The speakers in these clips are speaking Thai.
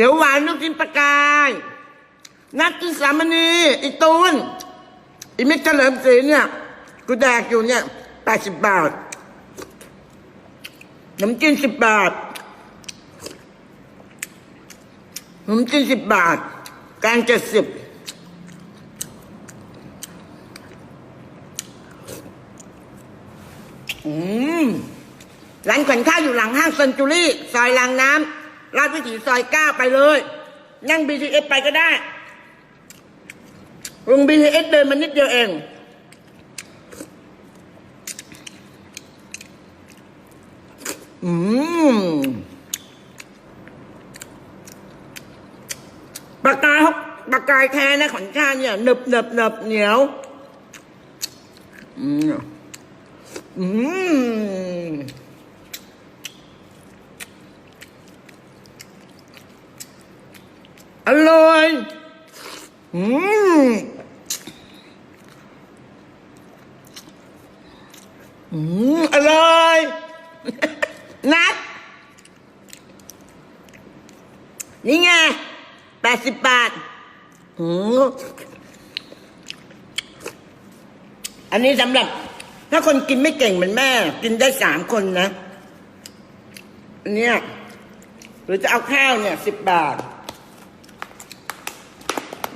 เขียวหวานลูกชิ้นปลากาย นัดกินสามณีอีตูนอีมิตรเฉลิมศรีเนี่ย กูแดกอยู่เนี่ยแปดสิบบาทน้ำจิ้มสิบบาทน้ำจิ้มสิบบาทแกงเจ็ดสิบอืมร้านขวัญข้าวอยู่หลังห้างเซนจูรี่ ซอยรางน้ำ ราชวิถีซอยเก้าไปเลย นั่ง BTS ไปก็ได้ลง BTS เดินมานิดเดียวเอง อืมปากายเขาปากกายแท้นะขอนชาเนี่ยหนึบหนึบหนึบเหนียว อืมอืม อร่อย อืมอืมอร่อย นัด นี่ไงแปดสิบบาท อืมอันนี้สำหรับ ถ้าคนกินไม่เก่งเหมือนแม่ กินได้สามคนนะอันเนี้ยหรือจะเอาข้าวเนี่ยสิบบาท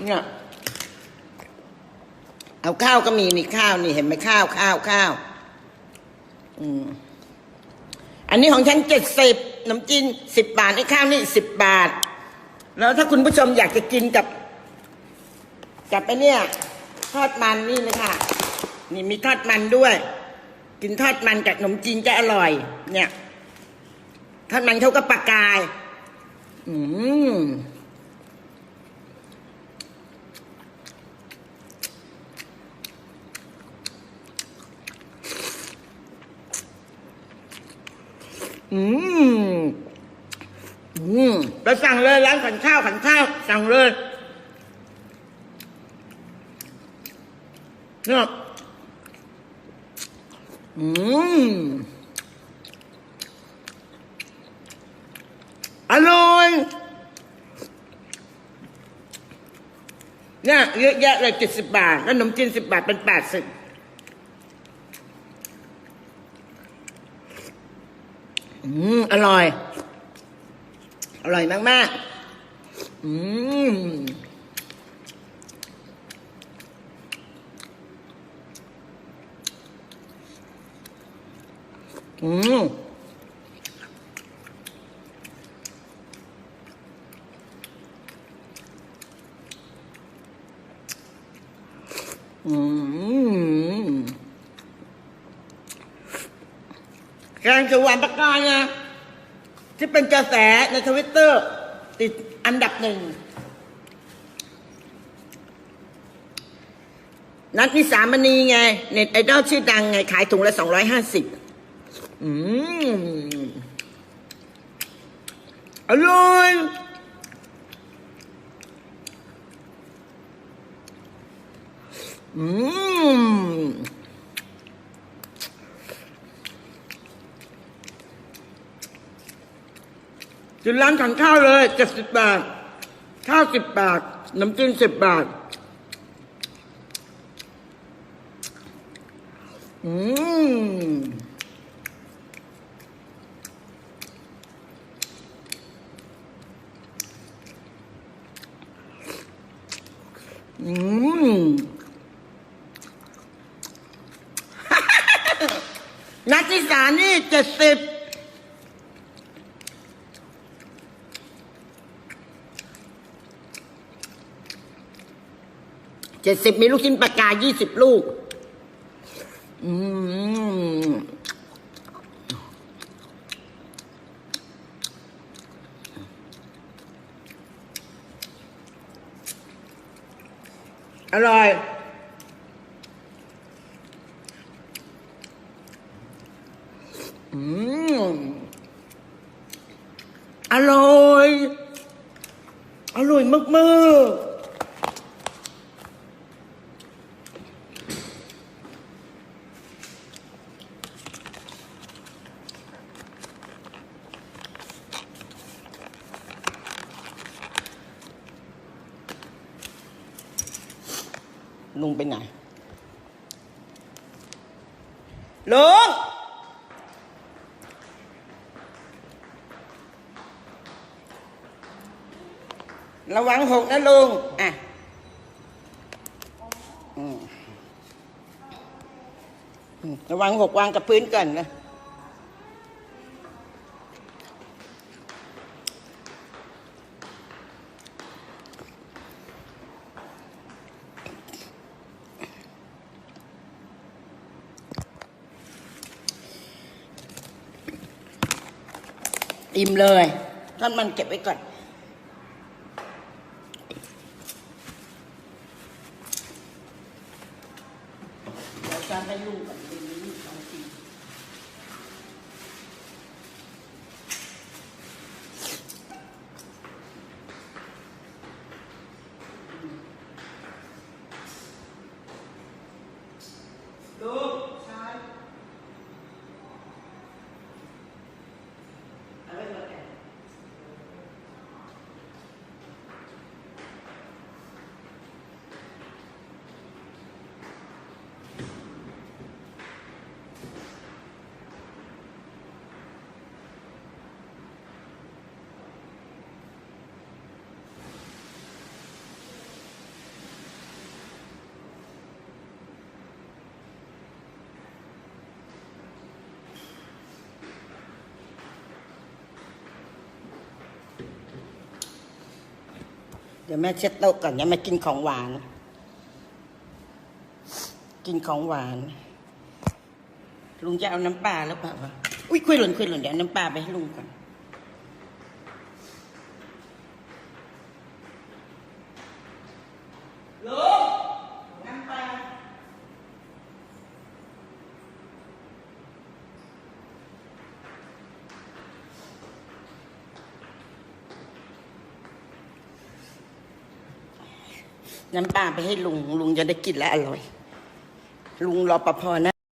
เนี่ยเอาข้าวก็มีนี่ข้าวนี่เห็นไหมข้าวข้าวข้าวอืมอันนี้ของฉันเจ็ดสิบน้ำจิ้มสิบบาทไอ้ข้าวนี่สิบบาท แล้วถ้าคุณผู้ชมอยากจะกินกับ กับไอ้เนี่ย ทอดมันนี่เลยค่ะ นี่มีทอดมันด้วย กินทอดมันกับขนมจีนจะอร่อย เนี่ยทอดมันเขาก็ปลากาย อืม อืมอืมไปสั่งเลยร้านขันข้าวขันข้าว สั่งเลยเนี่ยอืมอร่อยเนี่ยเยอะแยะเลยเจ็ดสิบบาท แล้วขนมจีนสิบบาทเป็นแปดสิบ อืมอร่อย อร่อยมากๆ อืมอืมอืม แกงเขียวหวานปากกายนะที่เป็นกระแสในทวิตเตอร์ ติดอันดับหนึ่งนัดพิสามณีไง เน็ตไอดอลชื่อดังไง ขายถุงละสองร้อยห้าสิบอืมอร่อยอืม กินร้านขันข้าวเลยเจ็ดสิบบาท ข้าวสิบบาทน้ำจิ้มสิบบาท อืมอืมนัดที่สานี่เจ็ดสิบ เจ็ดสิบมีลูกชิ้นปลากายี่สิบลูก อืมอร่อยอืมอร่อย อร่อยมากๆ ลุงไปไหนลุงระวังหกนะลุงอะระวังหกวางกับพื้นก่อนนะ อิ่มเลยท่อนมันเก็บไว้ก่อน เดี๋ยวจะไปลูกกับเป็นลูกของจริงลูกชายเอาไว้ก่อนแก เดี๋ยวแม่เช็ดโต๊ะก่อนยังไมากินของหวาน กินของหวาน ลุงจะเอาน้ำปลาแล้วเปล่าวะอุ้ยคุยหล่นคุยหล่นเดี๋ยวน้ำปลาไปให้ลุงก่อนลุงน้ำปลา น้ำปลาไปให้ลุง ลุงจะได้กินและอร่อย ลุงรอปภนะ